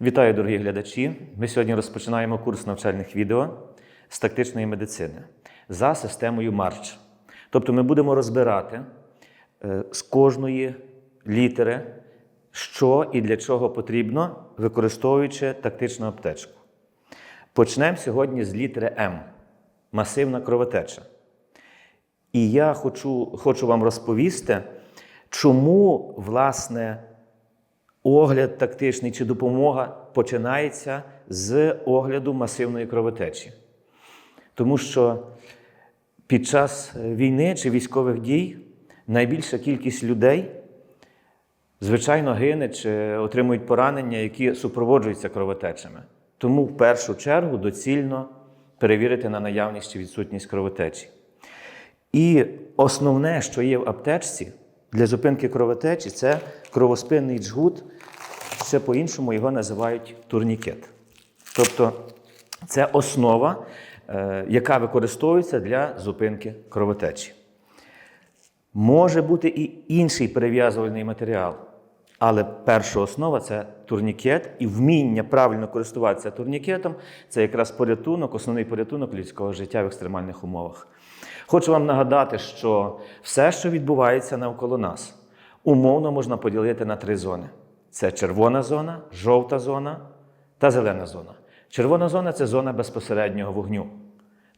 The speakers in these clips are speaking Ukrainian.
Вітаю, дорогі глядачі! Ми сьогодні розпочинаємо курс навчальних відео з тактичної медицини за системою Марч. Тобто ми будемо розбирати е, з кожної літери, що і для чого потрібно, використовуючи тактичну аптечку. Почнемо сьогодні з літери М масивна кровотеча. І я хочу, хочу вам розповісти, чому, власне, огляд тактичний чи допомога починається з огляду масивної кровотечі. Тому що під час війни чи військових дій найбільша кількість людей, звичайно, гине чи отримують поранення, які супроводжуються кровотечами. Тому в першу чергу доцільно перевірити на наявність чи відсутність кровотечі. І основне, що є в аптечці для зупинки кровотечі, це кровоспинний джгут, ще по-іншому його називають турнікет. Тобто це основа, е, яка використовується для зупинки кровотечі. Може бути і інший перев'язувальний матеріал, але перша основа це турнікет, і вміння правильно користуватися турнікетом це якраз порятунок, основний порятунок людського життя в екстремальних умовах. Хочу вам нагадати, що все, що відбувається навколо нас, умовно можна поділити на три зони: це червона зона, жовта зона та зелена зона. Червона зона це зона безпосереднього вогню.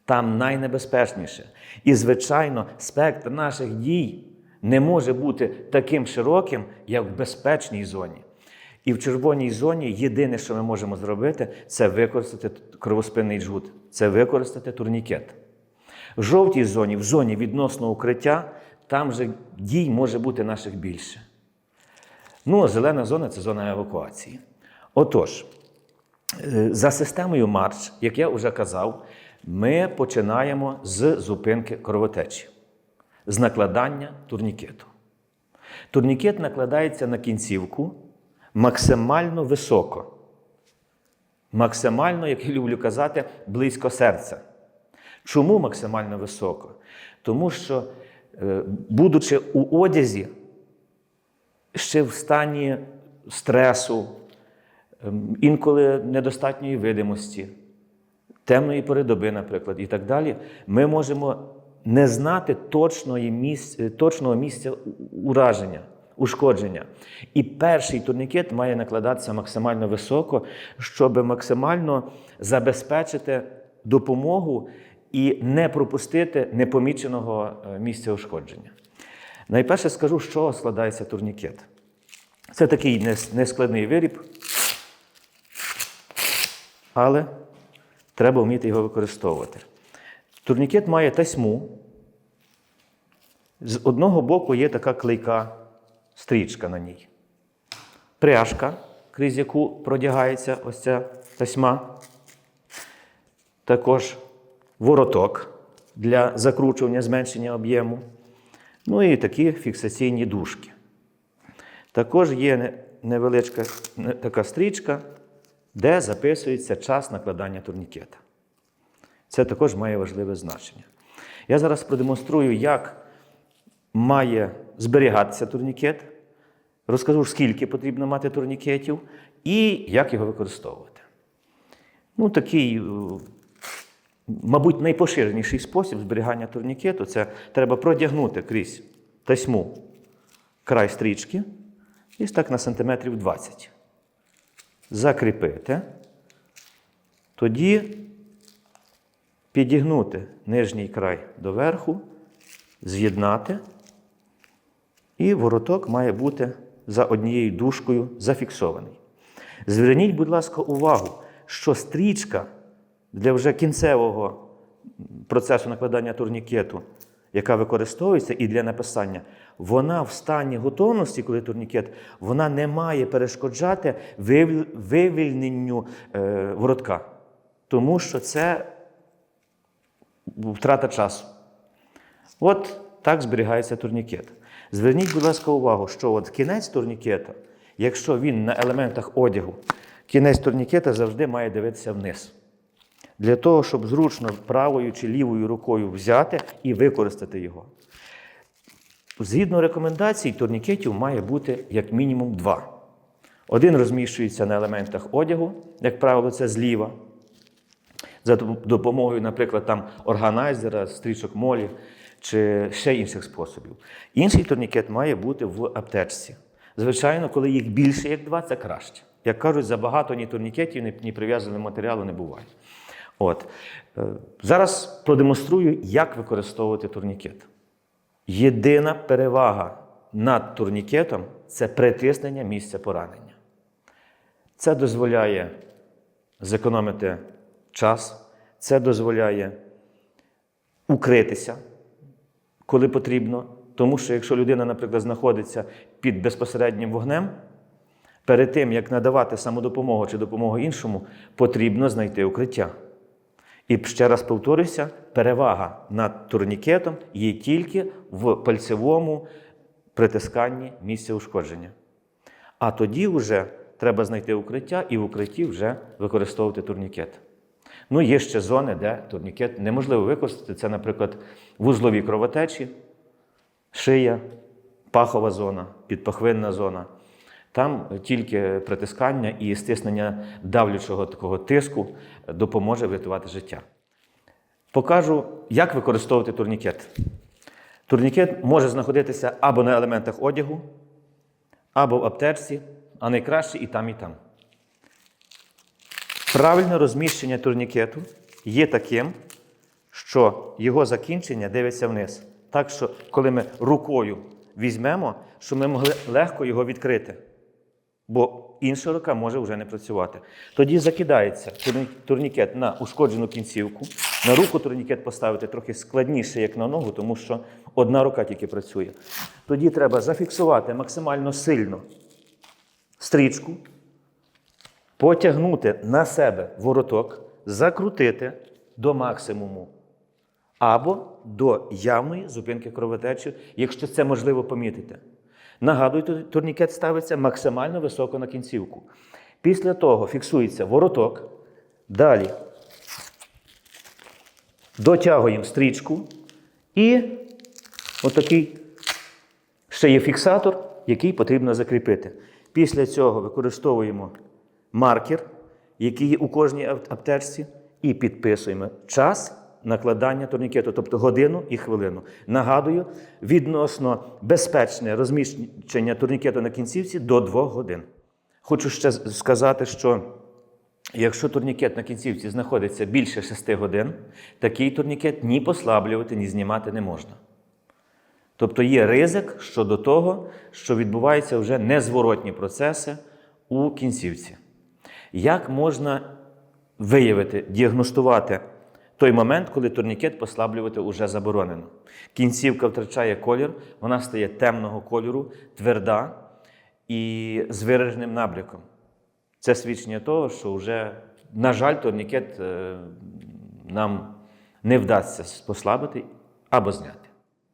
Там найнебезпечніше. І, звичайно, спектр наших дій не може бути таким широким, як в безпечній зоні. І в червоній зоні єдине, що ми можемо зробити, це використати кровоспинний джгут, це використати турнікет. В жовтій зоні, в зоні відносно укриття, там же дій може бути наших більше. Ну, а зелена зона це зона евакуації. Отож, е, за системою Марч, як я вже казав, ми починаємо з зупинки кровотечі, з накладання турнікету. Турнікет накладається на кінцівку максимально високо. Максимально, як я люблю казати, близько серця. Чому максимально високо? Тому що, е, будучи у одязі, ще в стані стресу, ем, інколи недостатньої видимості, темної пори доби, наприклад, і так далі, ми можемо не знати точної місця, точного місця ураження, ушкодження. І перший турнікет має накладатися максимально високо, щоб максимально забезпечити допомогу і не пропустити непоміченого е, місця ушкодження. Найперше скажу, з чого складається турнікет. Це такий нескладний виріб, але треба вміти його використовувати. Турнікет має тасьму. З одного боку є така клейка стрічка на ній. Пряжка, крізь яку продягається ось ця тасьма. Також вороток для закручування, зменшення об'єму. Ну і такі фіксаційні дужки. Також є невеличка така стрічка, де записується час накладання турнікета. Це також має важливе значення. Я зараз продемонструю, як має зберігатися турнікет, розкажу, скільки потрібно мати турнікетів і як його використовувати. Ну, такий, е, мабуть, найпоширеніший спосіб зберігання турнікету це треба продягнути крізь тасьму край стрічки, десь так на сантиметрів 20. Закріпити. Тоді підігнути нижній край до верху, з'єднати, і вороток має бути за однією дужкою зафіксований. Зверніть, будь ласка, увагу, що стрічка для вже кінцевого процесу накладання турнікету, яка використовується і для написання, вона в стані готовності, коли турнікет, вона не має перешкоджати вивільненню е, воротка. Тому що це втрата часу. От так зберігається турнікет. Зверніть, будь ласка, увагу, що от кінець турнікета, якщо він на елементах одягу, кінець турнікета завжди має дивитися вниз. Для того, щоб зручно правою чи лівою рукою взяти і використати його. Згідно рекомендацій, турнікетів має бути як мінімум два. Один розміщується на елементах одягу, як правило, це зліва. За допомогою, наприклад, там органайзера, стрічок молі чи ще інших способів. Інший турнікет має бути в аптечці. Звичайно, коли їх більше, як два, це краще. Як кажуть, забагато ні турнікетів, ні, прив'язаного матеріалу не буває. От. Е, Зараз продемонструю, як використовувати турнікет. Єдина перевага над турнікетом це притиснення місця поранення. Це дозволяє зекономити час, це дозволяє укритися, коли потрібно. Тому що якщо людина, наприклад, знаходиться під безпосереднім вогнем, перед тим, як надавати самодопомогу чи допомогу іншому, потрібно знайти укриття. І ще раз повторюся, перевага над турнікетом є тільки в пальцевому притисканні місця ушкодження. А тоді вже треба знайти укриття і в укритті вже використовувати турнікет. Ну, є ще зони, де турнікет неможливо використати. Це, наприклад, вузлові кровотечі, шия, пахова зона, підпахвинна зона. Там тільки притискання і стиснення давлячого такого тиску допоможе врятувати життя. Покажу, як використовувати турнікет. Турнікет може знаходитися або на елементах одягу, або в аптечці, а найкраще і там, і там. Правильне розміщення турнікету є таким, що його закінчення дивиться вниз. Так що, коли ми рукою візьмемо, щоб ми могли легко його відкрити. Бо інша рука може вже не працювати. Тоді закидається турнікет на ушкоджену кінцівку. На руку турнікет поставити трохи складніше, як на ногу, тому що одна рука тільки працює. Тоді треба зафіксувати максимально сильно стрічку, потягнути на себе вороток, закрутити до максимуму або до явної зупинки кровотечі, якщо це можливо помітити. Нагадую, турнікет ставиться максимально високо на кінцівку. Після того фіксується вороток. Далі дотягуємо стрічку і отакий ще є фіксатор, який потрібно закріпити. Після цього використовуємо маркер, який є у кожній аптечці, і підписуємо час накладання турнікету, тобто годину і хвилину. Нагадую, відносно безпечне розміщення турнікету на кінцівці до 2 годин. Хочу ще сказати, що Якщо турнікет на кінцівці знаходиться більше 6 годин, такий турнікет ні послаблювати, ні знімати не можна. Тобто є ризик щодо того, що відбуваються вже незворотні процеси у кінцівці. Як можна виявити, діагностувати той момент, коли турнікет послаблювати вже заборонено? Кінцівка втрачає колір, вона стає темного кольору, тверда і з вираженим набряком. Це свідчення того, що вже, на жаль, турнікет е, нам не вдасться послабити або зняти.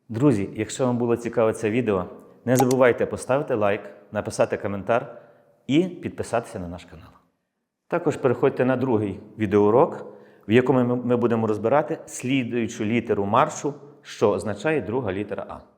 Друзі, якщо вам було цікаве це відео, не забувайте поставити лайк, написати коментар і підписатися на наш канал. Також переходьте на другий відеоурок, в якому ми- будемо розбирати слідуючу літеру маршу, що означає друга літера А.